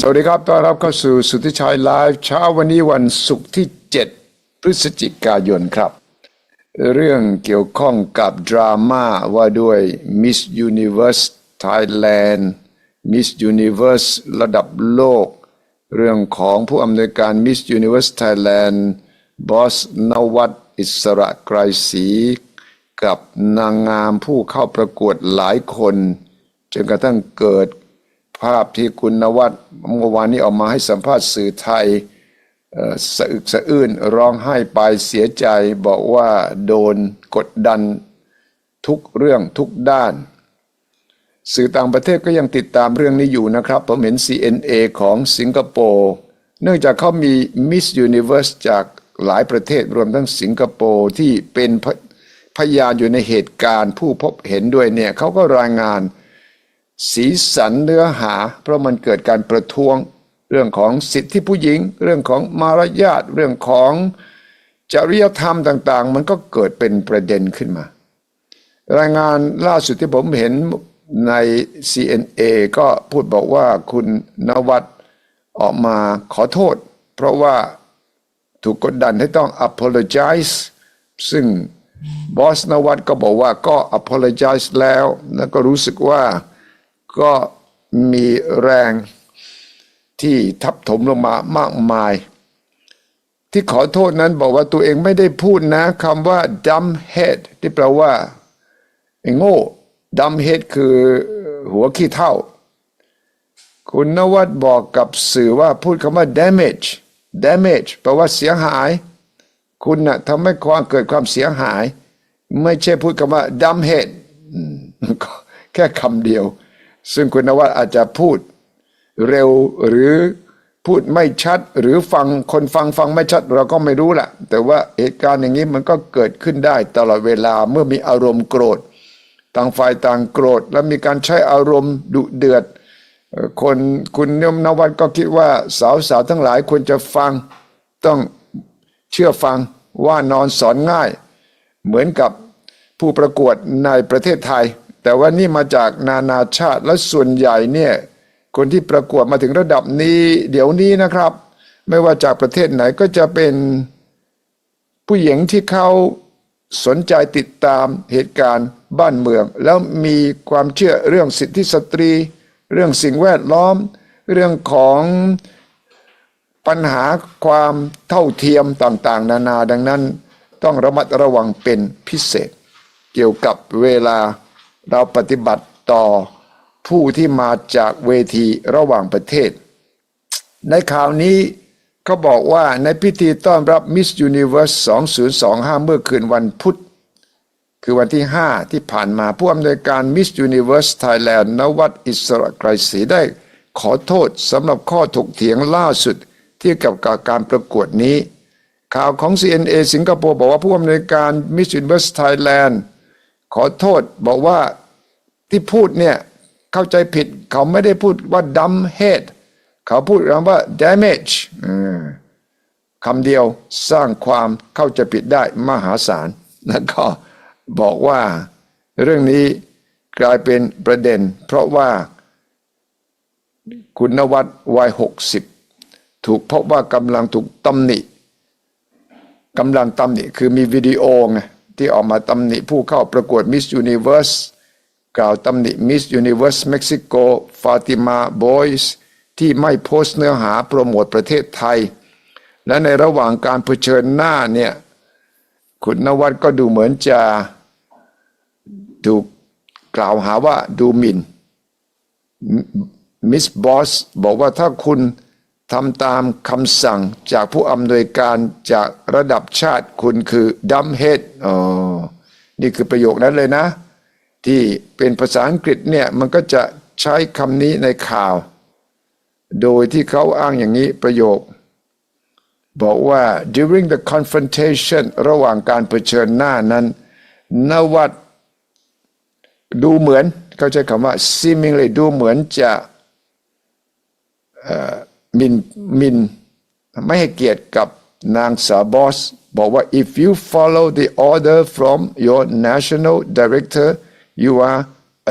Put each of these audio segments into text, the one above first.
สวัสดีครับ ต้อนรับเข้าสู่สุทธิชัยไลฟ์เช้าวันนี้วันศุกร์ที่ 7 พฤศจิกายนครับ เรื่องเกี่ยวข้องกับดราม่าว่าด้วย Miss Universe Thailand Miss Universe ระดับโลก เรื่องของผู้อำนวยการ Miss Universe Thailand บอสนวัตอิสระไกรศรีกับนางงามผู้เข้าประกวดหลายคน จนกระทั่งเกิด ภาพที่คุณนวัดเมื่อวานนี้ออกมาให้สัมภาษณ์สื่อไทยสะอึกสะอื้นร้องไห้ไปเสียใจบอกว่าโดนกดดันทุกเรื่องทุกด้าน สื่อต่างประเทศก็ยังติดตามเรื่องนี้อยู่นะครับ ผมเห็น CNA ของสิงคโปร์เนื่องจากเขามี Miss Universe จากหลายประเทศรวมทั้งสิงคโปร์ที่เป็นพพยานอยู่ในเหตุการณ์ผู้พบเห็นด้วยเนี่ยเขาก็รายงาน สีสันเนื้อหา เพราะมันเกิดการประท้วง เรื่องของสิทธิผู้หญิง เรื่องของมารยาทเรื่องของจริยธรรมต่าง ๆ มันก็เกิดเป็นประเด็นขึ้นมา รายงานล่าสุดที่ผมเห็นใน CNA ก็พูดบอกว่าคุณนวัดออกมาขอโทษ เพราะว่าถูกกดดันให้ต้อง apologize ซึ่งบอสนวัดก็บอกว่าก็ apologize แล้ว แล้วก็รู้สึกว่า ก็มีแรงที่ทับถมลงมามากมาย ที่ขอโทษนั้นบอกว่าตัวเองไม่ได้พูดนะคำว่า dumb head ที่แปลว่าโง่ dumb head คือหัวขี้เท่า คุณนวัดบอกกับสื่อว่าพูดคำว่า damage damage แปลว่าเสียหาย คุณนะ่ะทำให้ความเกิดความเสียหาย ไม่ใช่พูดคำว่า dumb head แค่คำเดียว ซึ่งคุณนวัดอาจจะพูดเร็วหรือพูดไม่ชัดหรือฟังคนฟังฟังไม่ชัดเราก็ไม่รู้แหละแต่ว่าเหตุการณ์อย่างนี้มันก็เกิดขึ้นได้ตลอดเวลาเมื่อมีอารมณ์โกรธ ต่างฝ่ายต่างโกรธ และมีการใช้อารมณ์ดุเดือด คนคุณนิมนวัดก็คิดว่าสาวๆทั้งหลายควรจะฟังต้องเชื่อฟังว่านอนสอนง่าย เหมือนกับผู้ประกวดในประเทศไทย แต่ว่านี่มาจากนานาชาติและส่วนใหญ่เนี่ยคนที่ประกวดมาถึงระดับนี้เดี๋ยวนี้นะครับ ไม่ว่าจากประเทศไหนก็จะเป็นผู้หญิงที่เขาสนใจติดตามเหตุการณ์บ้านเมือง แล้วมีความเชื่อเรื่องสิทธิสตรี เรื่องสิ่งแวดล้อม เรื่องของปัญหาความเท่าเทียมต่างๆ นานาดังนั้น ต้องระมัดระวังเป็นพิเศษ เกี่ยวกับเวลา เราปฏิบัติต่อผู้ที่มาจากเวทีระหว่างประเทศ ในข่าวนี้เขาบอกว่าในพิธีต้อนรับ Miss Universe 2025 เมื่อคืนวันพุธ คือวันที่ 5 ที่ผ่านมาผู้อำนวยการ Miss Universe Thailand นวัดอิสระไกรศรีได้ขอโทษสำหรับข้อถกเถียงล่าสุดที่เกี่ยวกับการประกวดนี้ ข่าวของ CNA สิงคโปร์บอกว่าผู้อำนวยการ Miss Universe Thailand ขอโทษบอกว่าที่พูดเนี่ย เข้าใจผิด เขาไม่ได้พูดว่า dumb head เขาพูดคำว่า damage คำเดียวสร้างความเข้าใจผิดได้มหาศาลแล้วก็บอกว่าเรื่องนี้กลายเป็นประเด็น เพราะว่าคุณนวัดวัยหกสิบถูกพบว่ากำลังถูกตำหนิกำลังตำหนิคือมีวิดีโอไง ที่ออกมาตำหนิผู้เข้าประกวด Miss Universe กล่าวตำหนิ Miss Universe Mexico ฟาติมาบอยส์ที่ไม่โพสต์เนื้อหาโปรโมทประเทศไทย และในระหว่างการเผชิญหน้าเนี่ยคุณนวัดก็ดูเหมือนจะถูกกล่าวหาว่าดูหมิน่นมิสบอสบอกว่าถ้าคุณ ทำตามคำสั่งจากผู้อำนวยการจากระดับชาติคุณคือดัมเฮดอ๋อนี่คือประโยคนั้นเลยนะ ที่เป็นภาษาอังกฤษเนี่ยมันก็จะใช้คำนี้ในข่าว โดยที่เขาอ้างอย่างนี้ประโยค บอกว่า during the confrontation ระหว่างการเผชิญหน้านั้น นวัดดูเหมือน เขาใช้คำว่า seemingly ดูเหมือนจะ มินมินไม่ให้เกียรติกับนางสาวบอส บอกว่า if you follow the order from your national director you are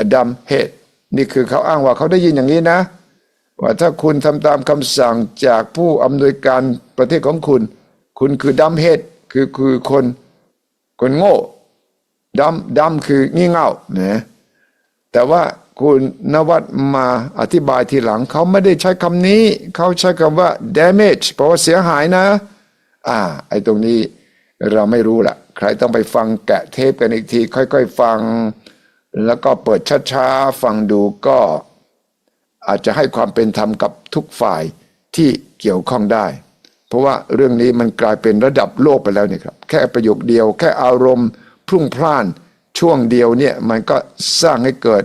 a dumb head นี่คือเขาอ้างว่าเขาได้ยินอย่างนี้นะ ว่าถ้าคุณทำตามคำสั่งจากผู้อำนวยการประเทศของคุณ คุณคือดัมเฮดคือคือคนคนโง่ดัมดัมคืองี่เง่านะแต่ว่า คุณนวัดมาอธิบายทีหลัง เขาไม่ได้ใช้คำนี้ เขาใช้คำว่า damage แปลว่าเสียหายนะ อ่า ไอ้ตรงนี้เราไม่รู้ละใครต้องไปฟังแกะเทปกันอีกที ค่อยๆ ฟัง แล้วก็เปิดช้าๆ ฟังดูก็ อาจจะให้ความเป็นธรรมกับทุกฝ่ายที่เกี่ยวข้องได้ เพราะว่าเรื่องนี้มันกลายเป็นระดับโลกไปแล้วนี่ครับ แค่ประโยคเดียว แค่อารมณ์ พรุ่งพล่าน ช่วงเดียวเนี่ยมันก็สร้างให้เกิด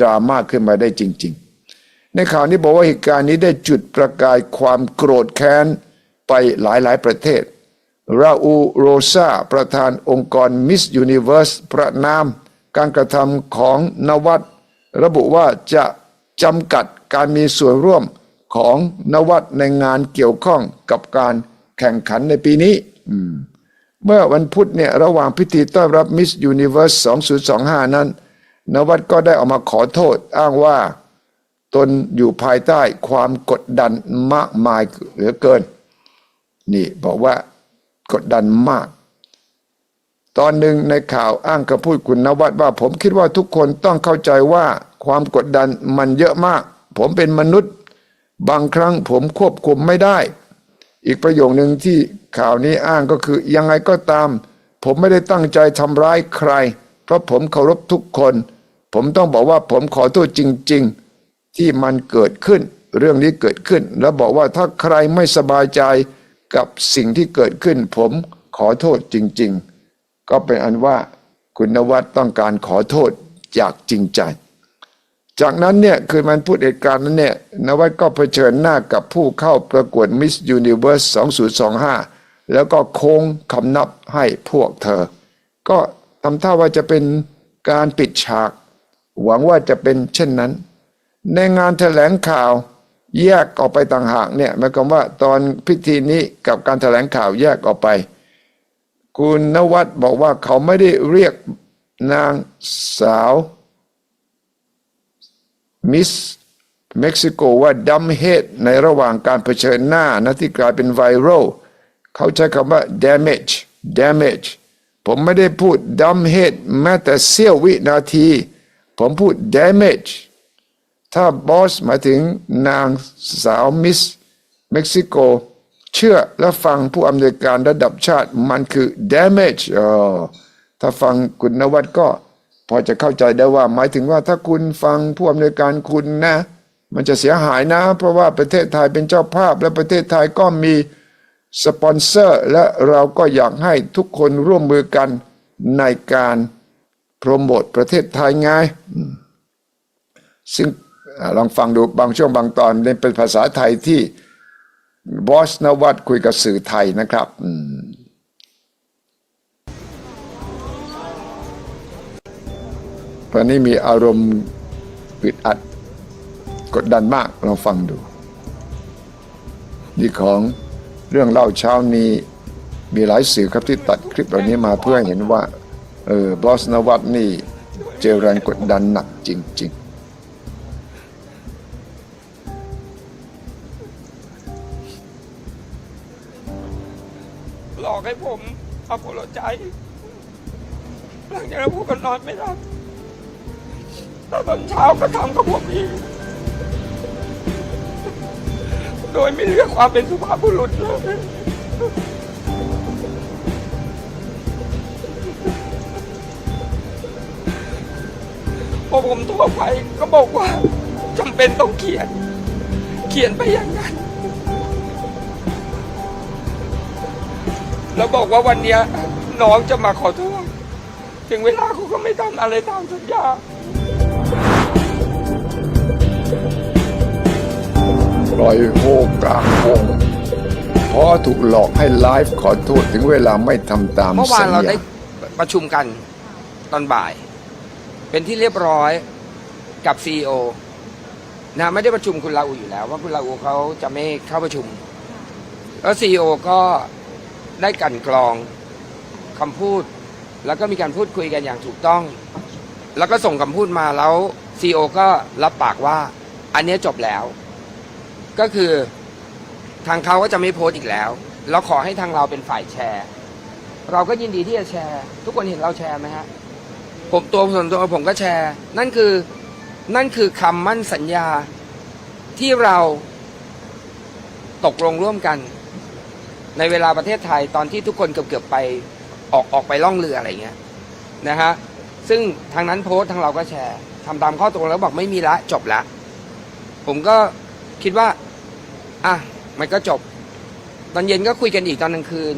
ดราม่าขึ้นมาได้จริง ๆ ในข่าวนี้บอกว่าเหตุการณ์นี้ได้จุดประกายความโกรธแค้นไปหลายๆประเทศ ราอูโรซาประธานองค์กรมิสยูนิเว r ร์สประนามการกระทำของนวัดระบุว่าจะจำกัดการมีส่วนร่วมของนวัดในงานเกี่ยวข้องกับการแข่งขันในปีนี้ เมื่อวันพุธเนี่ยระหว่างพิธีต้อนรับมิสยูนิเว r ร์ส 2025 นั้น นวัดก็ได้ออกมาขอโทษ อ้างว่าตนอยู่ภายใต้ความกดดันมากมายเหลือเกิน นี่บอกว่ากดดันมาก ตอนหนึ่งในข่าวอ้างคำพูดคุณนวัดว่าผมคิดว่าทุกคนต้องเข้าใจว่าความกดดันมันเยอะมาก ผมเป็นมนุษย์ บางครั้งผมควบคุมไม่ได้ อีกประโยคหนึ่งที่ข่าวนี้อ้างก็คือยังไงก็ตาม ผมไม่ได้ตั้งใจทำร้ายใคร เพราะผมเคารพทุกคน ผมต้องบอกว่าผมขอโทษจริง ๆ ที่มันเกิดขึ้น เรื่องนี้เกิดขึ้น แล้วบอกว่าถ้าใครไม่สบายใจกับสิ่งที่เกิดขึ้น ผมขอโทษจริง ๆ ก็เป็นอันว่าคุณนวัดต้องการขอโทษจากจริงใจ จากนั้นเนี่ยคือมันพูดเหตุการณ์นั้นเนี่ยนวัดก็เผชิญหน้ากับผู้เข้าประกวด Miss Universe 2025 แล้วก็โค้งคำนับให้พวกเธอ ก็ทำท่าว่าจะเป็นการปิดฉาก หวังว่าจะเป็นเช่นนั้น ในงานแถลงข่าวแยกออกไปต่างหากเนี่ยหมายความว่าตอนพิธีนี้กับการแถลงข่าวแยกออกไป คุณนวัดบอกว่าเขาไม่ได้เรียกนางสาวมิสเม็กซิโกว่าดัมเฮดในระหว่างการเผชิญหน้านะที่กลายเป็นไวรัลเขาใช้คำว่า damage damage ผมไม่ได้พูดดัมเฮดแม้แต่เสี้ยววินาที ผมพูด damage ถ้าบอสหมายถึงนางสาวมิสเม็กซิโก เชื่อและฟังผู้อำนวยการระดับชาติมันคือ damage อ๋อถ้าฟังคุณนวัดก็ พอจะเข้าใจได้ว่า หมายถึงว่าถ้าคุณฟังผู้อำนวยการคุณนะ มันจะเสียหายนะ เพราะว่าประเทศไทยเป็นเจ้าภาพ และประเทศไทยก็มีสปอนเซอร์ และเราก็อยากให้ทุกคนร่วมมือกันในการ โปรโมทประเทศไทยไงซึ่งอลองฟังดูบางช่วงบางตอนเป็นภาษาไทยที่บอสนวัดคุยกับสื่อไทยนะครับตอนนี้มีอารมณ์อึดอัดกดดันมากลองฟังดู นี่ของเรื่องเล่าเช้านี้มีหลายสื่อครับที่ตัดคลิปเหล่านี้มาเพื่อเห็นว่า เออบอสนวัตนี่เจอแรงกดดันหนักจริงหลอกให้ผมเอาโปรใจ หลังจากนั้นผมก็นอนไม่หลับแล้วตอนเช้าก็ทำกับผมอีก โดยไม่เลือกความเป็นสุภาพบุรุษเลย พอผมโทรไปก็บอกว่าจำเป็นต้องเขียน เขียนไปอย่างนั้น แล้วบอกว่าวันเนี้ยน้องจะมาขอโทษถึงเวลาเขาก็ไม่ทำอะไรตามสัญญาๆปล่อยโฮกลางวงเพราะถูกหลอกให้ไลฟ์ขอโทษถึงเวลาไม่ทำตามเมื่อวาสันญเราญาได้ประชุมกันตอนบ่าย เป็นที่เรียบร้อยกับซีอนะไม่ได้ประชุมคุณลาอูอยู่แล้ว ว่าคุณลาอูเขาจะไม่เข้าประชุม แล้วซีอก็ได้กันกรองคำพูด แล้วก็มีการพูดคุยกันอย่างถูกต้อง แล้วก็ส่งคำพูดมาแล้วซีอก็รับปากว่า อันนี้จบแล้ว ก็คือทางเขาก็จะไม่โพสต์อีกแล้ว เราขอให้ทางเราเป็นฝ่ายแชร์ เราก็ยินดีที่จะแชร์ ทุกคนเห็นเราแชร์ไหมฮะ ผมตัวส่วนตัวผมก็แชร์ นั่นคือนั่นคือคำมั่นสัญญาที่เราตกลงร่วมกัน ในเวลาประเทศไทยตอนที่ทุกคนเกือบๆไปออกออกไปล่องเรืออะไรเงี้ยนะฮะซึ่งทางนั้นโพสต์ทางเราก็แชร์ทำตามข้อตกลงแล้วบอกไม่มีละจบละ ผมก็คิดว่าอะมันก็จบ ตอนเย็นก็คุยกันอีกตอนกลางคืน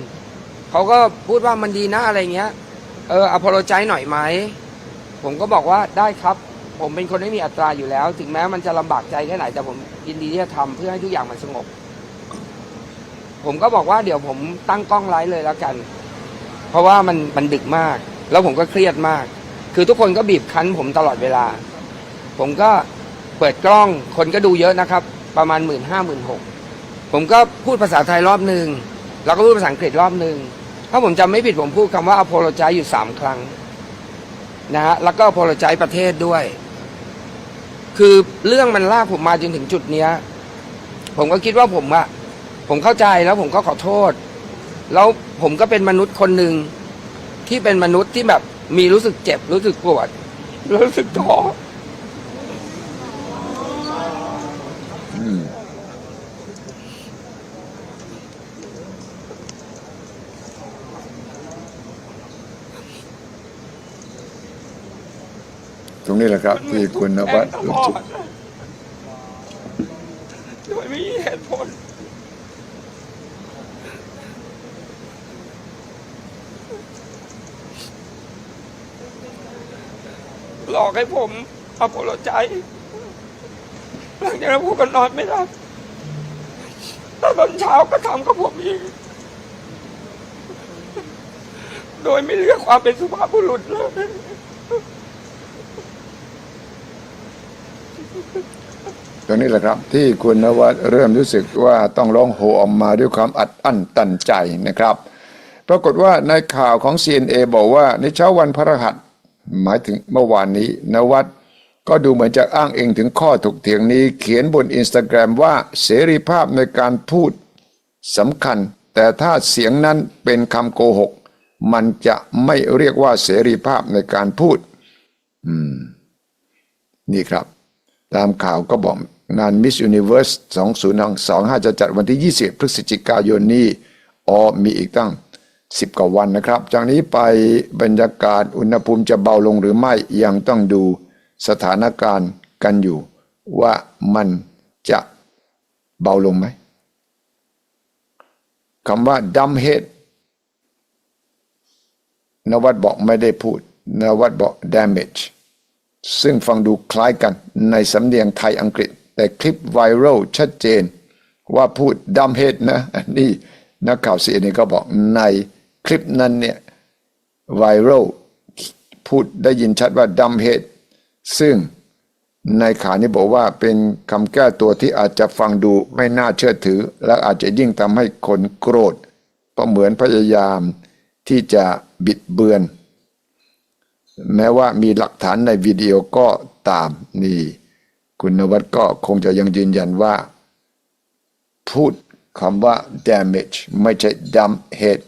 เขาก็พูดว่ามันดีนะอะไรเงี้ย เอออพอลใจหน่อยไหม ผมก็บอกว่าได้ครับ ผมเป็นคนไม่มีอัตราอยู่แล้ว ถึงแม้มันจะลำบากใจแค่ไหน แต่ผมยินดีที่จะทำเพื่อให้ทุกอย่างมันสงบ ผมก็บอกว่าเดี๋ยวผมตั้งกล้องไลฟ์เลยแล้วกัน เพราะว่ามันมันดึกมาก แล้วผมก็เครียดมาก คือทุกคนก็บีบคั้นผมตลอดเวลา ผมก็เปิดกล้อง คนก็ดูเยอะนะครับ ประมาณหมื่นห้าหมื่นหกผมก็พูดภาษาไทยรอบหนึ่งแล้วก็พูดภาษาอังกฤษรอบหนึ่ง ถ้าผมจำไม่ผิดผมพูดคำว่า apologize อยู่สามครั้งนะฮะแล้วก็ apologize ประเทศด้วย คือเรื่องมันลากผมมาจนถึงจุดเนี้ย ผมก็คิดว่าผมอะผมเข้าใจแล้วผมก็ขอโทษ แล้วผมก็เป็นมนุษย์คนหนึ่งที่เป็นมนุษย์ที่แบบมีรู้สึกเจ็บรู้สึกปวด รู้สึกท้อ นี้แหละครับที่คุณนวัดตลอดโดยไม่มีเหตุผลหลอกให้ผมเอาผลใจหลังจากนั้นผมก็นอนไม่หลับแล้ตอนเช้าก็ทำกับผมอีก โดยไม่เลือกความเป็นสุภาพบุรุษเลย ตรงนี้แหละครับ ที่คุณนวัดเริ่มรู้สึกว่าต้องร้องโหออกมาด้วยความอัดอั้นตันใจนะครับ ปรากฏว่าในข่าวของ CNA บอกว่าในเช้าวันพฤหัสหมายถึงเมื่อวานนี้นวัดก็ดูเหมือนจะอ้างเองถึงข้อถกเถียงนี้ เขียนบนอินสตาแกรมว่าเสรีภาพในการพูดสำคัญ แต่ถ้าเสียงนั้นเป็นคำโกหก มันจะไม่เรียกว่าเสรีภาพในการพูดนี่ครับ ตามข่าวก็บอกงาน Miss Universe 2025 จะจัดวันที่ 20 พฤศจิกายนนี้อ๋อมีอีกตั้ง 10 กว่าวันนะครับ จากนี้ไปบรรยากาศอุณหภูมิจะเบาลงหรือไม่ยังต้องดูสถานการณ์กันอยู่ ว่ามันจะเบาลงไหมคำว่าดัมเฮดนวัดบอกไม่ได้พูด นวัดบอก damage ซึ่งฟังดูคล้ายกันในสำเนียงไทยอังกฤษ แต่คลิปไวรัลชัดเจน ว่าพูดดัมเฮดนะอันนี้นักข่าวซีเอ็นก็บอกในคลิปนั้นเนี่ยไวรัลพูดได้ยินชัดว่าดัมเฮดซึ่งในข่าวนี้บอกว่าเป็นคำแก้ตัวที่อาจจะฟังดูไม่น่าเชื่อถือ และอาจจะยิ่งทำให้คนโกรธเพราะเหมือนพยายามที่จะบิดเบือน แม้ว่ามีหลักฐานในวิดีโอก็ตามนี่คุณนวัดก็คงจะยังยืนยันว่า พูดคำว่า damage ไม่ใช่ dumb head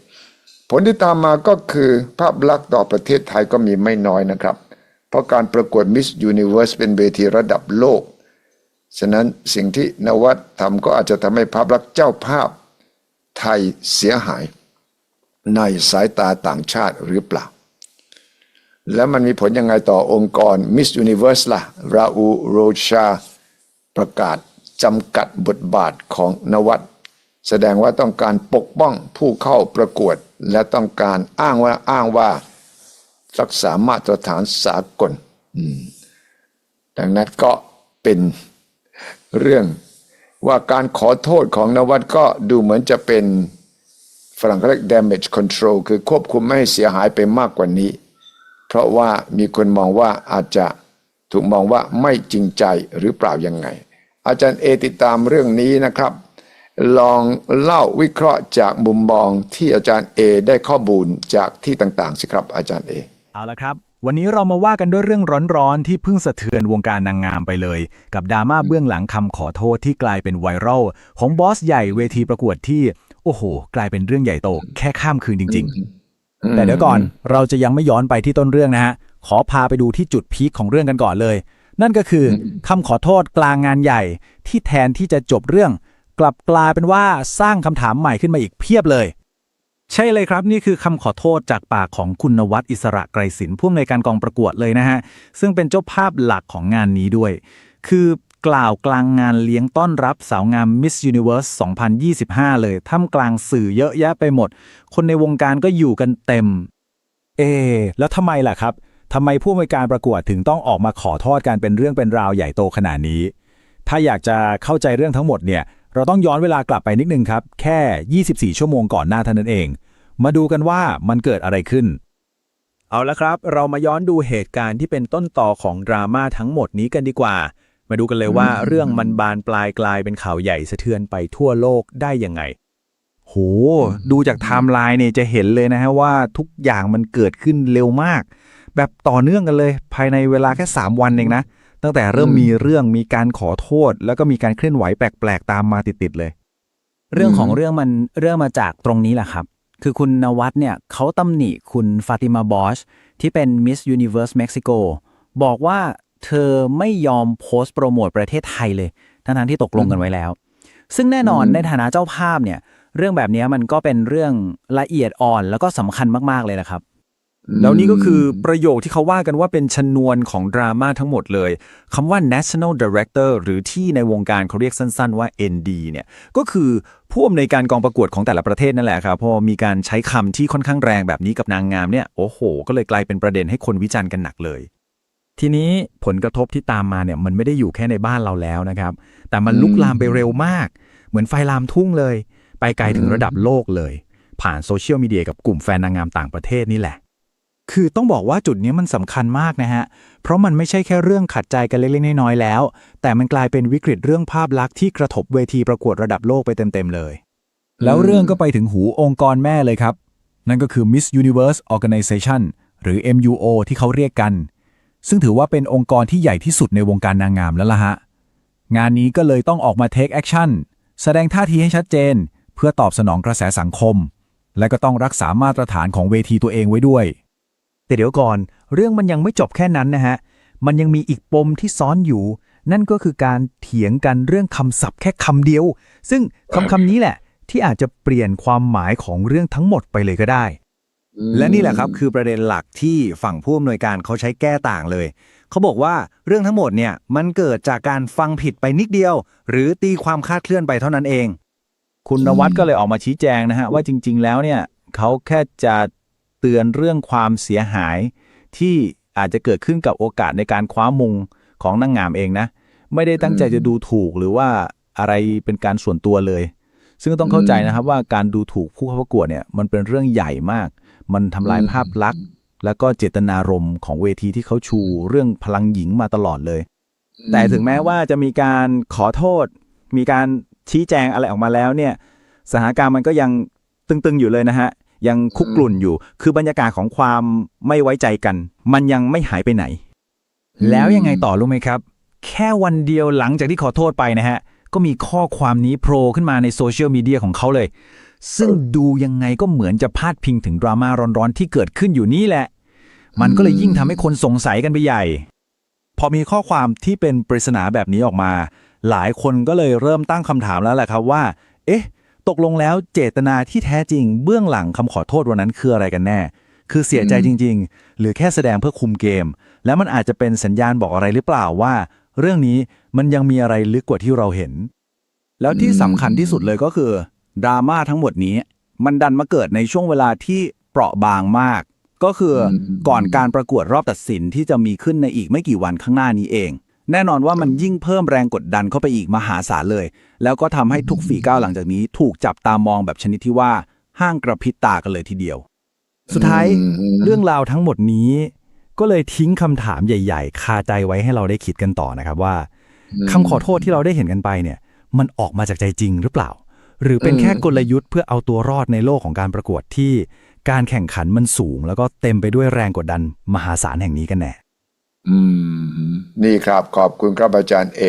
ผลที่ตามมาก็คือภาพลักษณ์ต่อประเทศไทยก็มีไม่น้อยนะครับ เพราะการประกวด Miss Universe เป็นเวทีระดับโลก ฉะนั้นสิ่งที่นวัดทำก็อาจจะทำให้ภาพลักษณ์เจ้าภาพไทยเสียหาย ในสายตาต่างชาติหรือเปล่า แล้วมันมีผลยังไงต่อองค์กร Miss Universe ล่ะ ราอูโรชา ประกาศจำกัดบทบาทของนวัด แสดงว่าต้องการปกป้องผู้เข้าประกวด และต้องการอ้างว่าอ้างว่า รักษามาตรฐานสากล ดังนั้นก็เป็นเรื่องว่าการขอโทษของนวัดก็ดูเหมือนจะเป็นฝรั่งเขาเรียก damage control คือควบคุมไม่ให้เสียหายไปมากกว่านี้ เพราะว่ามีคนมองว่าอาจจะถูกมองว่าไม่จริงใจหรือเปล่ายังไง อาจารย์เอติดตามเรื่องนี้นะครับ ลองเล่าวิเคราะห์จากมุมมองที่อาจารย์เอได้ข้อมูลจากที่ต่างๆสิครับอาจารย์เอเอาละครับ วันนี้เรามาว่ากันด้วยเรื่องร้อนๆ ที่เพิ่งสะเทือนวงการนางงามไปเลย กับดราม่าเบื้องหลังคำขอโทษที่กลายเป็นไวรัลของบอสใหญ่เวทีประกวดที่ โอ้โห กลายเป็นเรื่องใหญ่โต แค่ข้ามคืนจริง ๆ แต่เดี๋ยวก่อนเราจะยังไม่ย้อนไปที่ต้นเรื่องนะฮะ ขอพาไปดูที่จุดพีคของเรื่องกันก่อนเลย นั่นก็คือคำขอโทษกลางงานใหญ่ ที่แทนที่จะจบเรื่อง กลับกลายเป็นว่าสร้างคำถามใหม่ขึ้นมาอีกเพียบเลย ใช่เลยครับนี่คือคำขอโทษจากปากของคุณนวัดอิสระไกรศิลป์ผู้อำนวยการกองประกวดเลยนะฮะ ซึ่งเป็นเจ้าภาพหลักของงานนี้ด้วย คือ กล่าวกลางงานเลี้ยงต้อนรับสาวงาม Miss Universe 2025 เลยท่ามกลางสื่อเยอะแยะไปหมด คนในวงการก็อยู่กันเต็ม เอ แล้วทำไมล่ะครับทำไมผู้อำนวยการประกวดถึงต้องออกมาขอโทษกันเป็นเรื่องเป็นราวใหญ่โตขนาดนี้ ถ้าอยากจะเข้าใจเรื่องทั้งหมดเนี่ยเราต้องย้อนเวลากลับไปนิดนึงครับ แค่ 24 ชั่วโมงก่อนหน้าเท่านั้นเอง มาดูกันว่ามันเกิดอะไรขึ้น เอาละครับ เรามาย้อนดูเหตุการณ์ที่เป็นต้นต่อของดราม่าทั้งหมดนี้กันดีกว่า มาดูกันเลยว่าเรื่องมันบานปลายกลายเป็นข่าวใหญ่สะเทือนไปทั่วโลกได้ยังไง โห ดูจากไทม์ไลน์เนี่ยจะเห็นเลยนะฮะว่าทุกอย่างมันเกิดขึ้นเร็วมาก แบบต่อเนื่องกันเลย ภายในเวลาแค่ 3 วันเองนะ ตั้งแต่เริ่มมีเรื่องมีการขอโทษ แล้วก็มีการเคลื่อนไหวแปลกๆตามมาติดๆเลย เรื่องของเรื่องมันเรื่องมาจากตรงนี้แหละครับ คือคุณนวัดเนี่ยเขาตำหนิคุณฟาติมาบอชที่เป็น Miss Universe Mexico บอกว่า เธอไม่ยอมโพสต์โปรโมทประเทศไทยเลย ทั้งๆที่ตกลงกันไว้แล้ว ซึ่งแน่นอนในฐานะเจ้าภาพเนี่ย เรื่องแบบนี้มันก็เป็นเรื่องละเอียดอ่อนแล้วก็สำคัญมากๆเลยนะครับแล้วนี่ก็คือประโยคที่เขาว่ากันว่าเป็นชนวนของดราม่าทั้งหมดเลยคำว่า national director หรือที่ในวงการเขาเรียกสั้นๆว่า ND เนี่ยก็คือผู้อำนวยการกองประกวดของแต่ละประเทศนั่นแหละครับพอมีการใช้คำที่ค่อนข้างแรงแบบนี้กับนางงามเนี่ยโอ้โห ก็เลยกลายเป็นประเด็นให้คนวิจารณ์กันหนักเลย ทีนี้ผลกระทบที่ตามมาเนี่ยมันไม่ได้อยู่แค่ในบ้านเราแล้วนะครับ แต่มันลุกลามไปเร็วมาก เหมือนไฟลามทุ่งเลย ไปไกลถึงระดับโลกเลย ผ่านโซเชียลมีเดียกับกลุ่มแฟนนางงามต่างประเทศนี่แหละคือต้องบอกว่าจุดนี้มันสำคัญมากนะฮะ เพราะมันไม่ใช่แค่เรื่องขัดใจกันเล็กๆน้อยๆแล้ว แต่มันกลายเป็นวิกฤตเรื่องภาพลักษณ์ที่กระทบเวทีประกวดระดับโลกไปเต็มๆเลย แล้วเรื่องก็ไปถึงหูองค์กรแม่เลยครับ นั่นก็คือ Miss Universe Organization หรือ MUO ที่เขาเรียกกัน ซึ่งถือว่าเป็นองค์กรที่ใหญ่ที่สุดในวงการนางงามแล้วล่ะฮะ งานนี้ก็เลยต้องออกมา take action แสดงท่าทีให้ชัดเจน เพื่อตอบสนองกระแสสังคม และก็ต้องรักษามาตรฐานของเวทีตัวเองไว้ด้วย แต่เดี๋ยวก่อน เรื่องมันยังไม่จบแค่นั้นนะฮะ มันยังมีอีกปมที่ซ้อนอยู่ นั่นก็คือการเถียงกันเรื่องคำศัพท์แค่คำเดียว ซึ่งคำคำนี้แหละ ที่อาจจะเปลี่ยนความหมายของเรื่องทั้งหมดไปเลยก็ได้ และนี่แหละครับคือประเด็นหลักที่ฝั่งผู้อำนวยการเขาใช้แก้ต่างเลย เขาบอกว่าเรื่องทั้งหมดเนี่ยมันเกิดจากการฟังผิดไปนิดเดียว หรือตีความคาดเคลื่อนไปเท่านั้นเอง คุณนวัดก็เลยออกมาชี้แจงนะฮะว่าจริง ๆ แล้วเนี่ยเขาแค่จะเตือนเรื่องความเสียหาย ที่อาจจะเกิดขึ้นกับโอกาสในการคว้ามงของนางงามเองนะ ไม่ได้ตั้งใจจะดูถูกหรือว่าอะไรเป็นการส่วนตัวเลย ซึ่งต้องเข้าใจนะครับว่าการดูถูกผู้เข้าประกวดเนี่ยมันเป็นเรื่องใหญ่มาก มันทำลายภาพลักษณ์ แล้วก็เจตนารมณ์ของเวทีที่เขาชูเรื่องพลังหญิงมาตลอดเลย แต่ถึงแม้ว่าจะมีการขอโทษ มีการชี้แจงอะไรออกมาแล้วเนี่ยสถานการณ์มันก็ยังตึงๆอยู่เลยนะฮะ ยังคุกกลุ่นอยู่ คือบรรยากาศของความไม่ไว้ใจกัน มันยังไม่หายไปไหน แล้วยังไงต่อรู้ไหมครับ แค่วันเดียวหลังจากที่ขอโทษไปนะฮะ ก็มีข้อความนี้โผล่ขึ้นมาในโซเชียลมีเดียของเขาเลย ซึ่งดูยังไงก็เหมือนจะพาดพิงถึงดราม่าร้อนๆที่เกิดขึ้นอยู่นี่แหละ มันก็เลยยิ่งทำให้คนสงสัยกันไปใหญ่ พอมีข้อความที่เป็นปริศนาแบบนี้ออกมา หลายคนก็เลยเริ่มตั้งคำถามแล้วแหละครับว่า เอ๊ะ ตกลงแล้วเจตนาที่แท้จริง เบื้องหลังคำขอโทษวันนั้นคืออะไรกันแน่ คือเสียใจจริง ๆ หรือแค่แสดงเพื่อคุมเกม แล้วมันอาจจะเป็นสัญญาณบอกอะไรหรือเปล่าว่า เรื่องนี้มันยังมีอะไรลึกกว่าที่เราเห็น แล้วที่สำคัญที่สุดเลยก็คือ ดราม่าทั้งหมดนี้ มันดันมาเกิดในช่วงเวลาที่เปราะบางมาก ก็คืออก่อนการประกวดรอบตัดสินที่จะมีขึ้นในอีกไม่กี่วันข้างหน้านี้เอง แน่นอนว่ามันยิ่งเพิ่มแรงกดดันเข้าไปอีกมหาศาลเลย แล้วก็ทำให้ทุกฝีก้าวหลังจากนี้ ถูกจับตามองแบบชนิดที่ว่าห้างกระพริบตากันเลยทีเดียว สุดท้ายเรื่องราวทั้งหมดนี้ ก็เลยทิ้งคำถามใหญ่ ๆ คาใจไว้ให้เราได้คิดกันต่อนะครับว่าคำขอโทษที่เราได้เห็นกันไปเนี่ย มันออกมาจากใจจริงหรือเปล่า หรือเป็นแค่กลยุทธ์เพื่อเอาตัวรอดในโลกของการประกวดที่การแข่งขันมันสูง แล้วก็เต็มไปด้วยแรงกดดันมหาศาลแห่งนี้กันแน่อืมนี่ครับขอบคุณครับอาจารย์เอ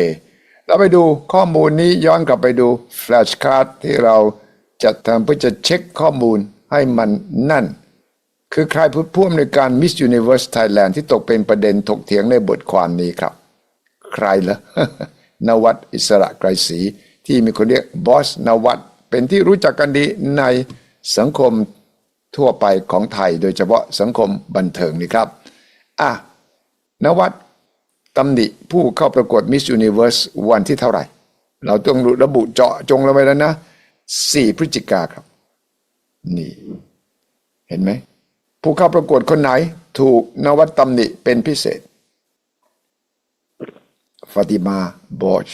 เราไปดูข้อมูลนี้ย้อนกลับไปดูแฟลชการ์ดที่เราจัดทำเพื่อจะเช็คข้อมูลให้มันนั่น คือใครผู้พ่วมในวยการ Miss Universe Thailand ที่ตกเป็นประเด็นถกเถียงในบทความนี้ครับ ใครเหรอนวัดอิสระไกรศรี ที่มีคนเรียกบอสนวัดเป็นที่รู้จักกันดีในสังคมทั่วไปของไทย โดยเฉพาะสังคมบันเทิงนี่ครับอะนวัดตำหนิผู้เข้าประกวด Miss Universe วันที่เท่าไหร่ เราต้องระบุเจาะจงลงไปแล้วนะ 4 พฤศจิกาครับ นี่ เห็นไหม ผู้เข้าประกวดคนไหน ถูกนวัดตำหนิเป็นพิเศษฟาติมาบอช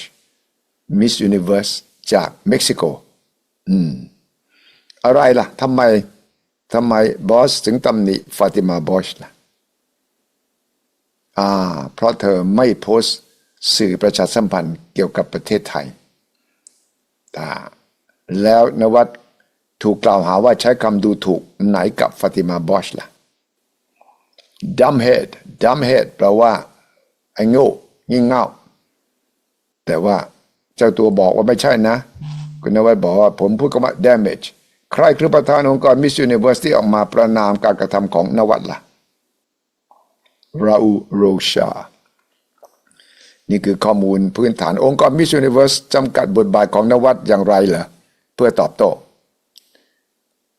มิส s u นิเว r ร์สจากเม็กซิโก อืม อะไรล่ะทำไมทำไมบอสถึงตำหนิฟาติมาบอชล่ะ อ่า เพราะเธอไม่โพสต์สื่อประชาสัมพันธ์เกี่ยวกับประเทศไทยแต่แล้วนวัดถูกกล่าวหาว่าใช้คำดูถูกไหนกับฟาติมาบอชล่ะ dumbhead dumbhead แปลว่าไอ้โง่งี่เง่าแต่ว่า เจ้าตัวบอกว่าไม่ใช่นะ คุณนวัดบอกว่าผมพูดคำว่า damage ใครคือประธานองค์กร Miss Universe ที่ออกมาประนามการกระทำของนวัดล่ะราอูโรชา นี่คือข้อมูลพื้นฐานองค์กร Miss Universe จำกัดบทบาทของนวัดอย่างไรเหรอเพื่อตอบโต้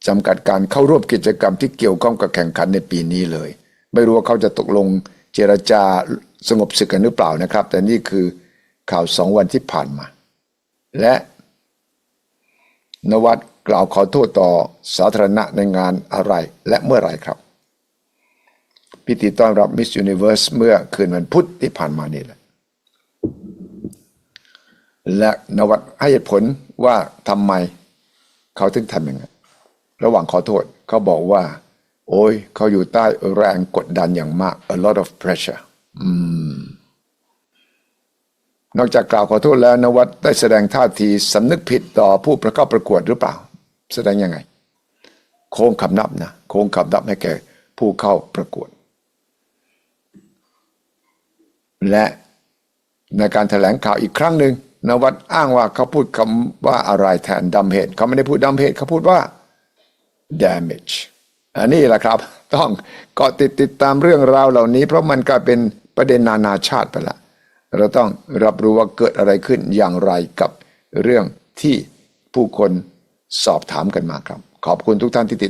จำกัดการเข้าร่วมกิจกรรมที่เกี่ยวข้องกับแข่งขันในปีนี้เลย ไม่รู้ว่าเขาจะตกลงเจรจาสงบศึกกันหรือเปล่านะครับ แต่นี่คือ ข่าวสองวันที่ผ่านมา และนวัดกล่าวขอโทษต่อสาธารณะในงานอะไรและเมื่อไรครับ พิธีต้อนรับ Miss Universe เมื่อคืนวันพุธที่ผ่านมานี่แหละ และนวัดให้เหตุผลว่าทำไมเขาถึงทำอย่างนั้นระหว่างขอโทษเขาบอกว่า โอ้ยเขาอยู่ใต้แรงกดดันอย่างมาก a lot of pressure อืม นอกจากกล่าวขอโทษแล้วนวัดได้แสดงท่าทีสำนึกผิดต่อผู้ประเข้าประกวดหรือเปล่า แสดงยังไง โค้งคำนับนะโค้งคำนับให้แก่ผู้เข้าประกวด และในการแถลงข่าวอีกครั้งหนึ่งนวัดอ้างว่าเขาพูดคำว่าอะไรแทนดำเหตุเขาไม่ได้พูดดำเหตุเขาพูดว่า damage อันนี้แหละครับ ต้องเกาะติดติดตามเรื่องราวเหล่านี้ เพราะมันกลายเป็นประเด็นนานาชาติไปละ เราต้องรับรู้ว่าเกิดอะไรขึ้นอย่างไรกับเรื่องที่ผู้คนสอบถามกันมาครับ ขอบคุณทุกท่านที่ติด